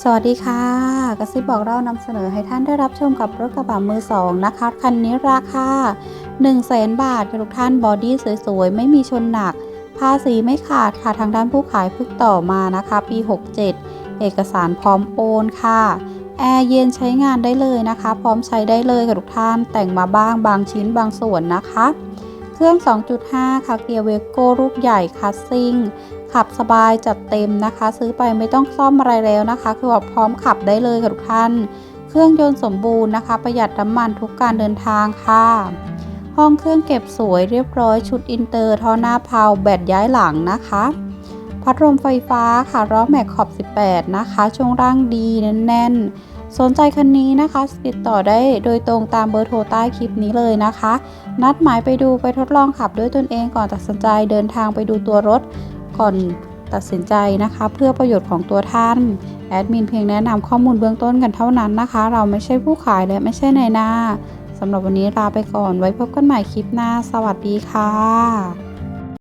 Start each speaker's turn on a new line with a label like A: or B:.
A: สวัสดีค่ะ กระซิบบอกเรานำเสนอให้ท่านได้รับชมกับรถกระบะมือสองนะคะ คันนี้ราคา1 0 0 0 0แบาทค่ะทุกท่านบอดี้สวยๆ ไม่มีชนหนัก ภาษีไม่ขาดค่ะทางด้านผู้ขายเพิ่งต่อมานะคะ ปี 67 เอกสารพร้อมโอนค่ะ แอร์เย็นใช้งานได้เลยนะคะ พร้อมใช้ได้เลยค่ะทุกท่านแต่งมาบ้างบางชิ้นบางส่วนนะคะ เครื่อง 2.5 ค่ะเกียร์เวโก้รูปใหญ่คัสซิ่ง ขับสบายจัดเต็มนะคะ ซื้อไปไม่ต้องซ่อมอะไรแล้วนะคะ คือแบบพร้อมขับได้เลยค่ะทุกท่าน เครื่องยนต์สมบูรณ์นะคะ ประหยัดน้ำมันทุกการเดินทางค่ะห้องเครื่องเก็บสวยเรียบร้อยชุดอินเตอร์ท่อหน้าเพาแบตย้ายหลังนะคะ พัดลมไฟฟ้าค่ะล้อแม็กขอบ 18 นะคะช่วงร่างดีแน่นๆ สนใจคันนี้นะคะ ติดต่อได้โดยตรงตามเบอร์โทรใต้คลิปนี้เลยนะคะ นัดหมายไปดูไปทดลองขับด้วยตนเองก่อนตัดสินใจเดินทางไปดูตัวรถ ก่อนตัดสินใจนะคะ เพื่อประโยชน์ของตัวท่านแอดมินเพียงแนะนำข้อมูลเบื้องต้นกันเท่านั้นนะคะ เราไม่ใช่ผู้ขายและไม่ใช่นายหน้าสำหรับวันนี้ลาไปก่อนไว้พบกันใหม่คลิปหน้า สวัสดีค่ะ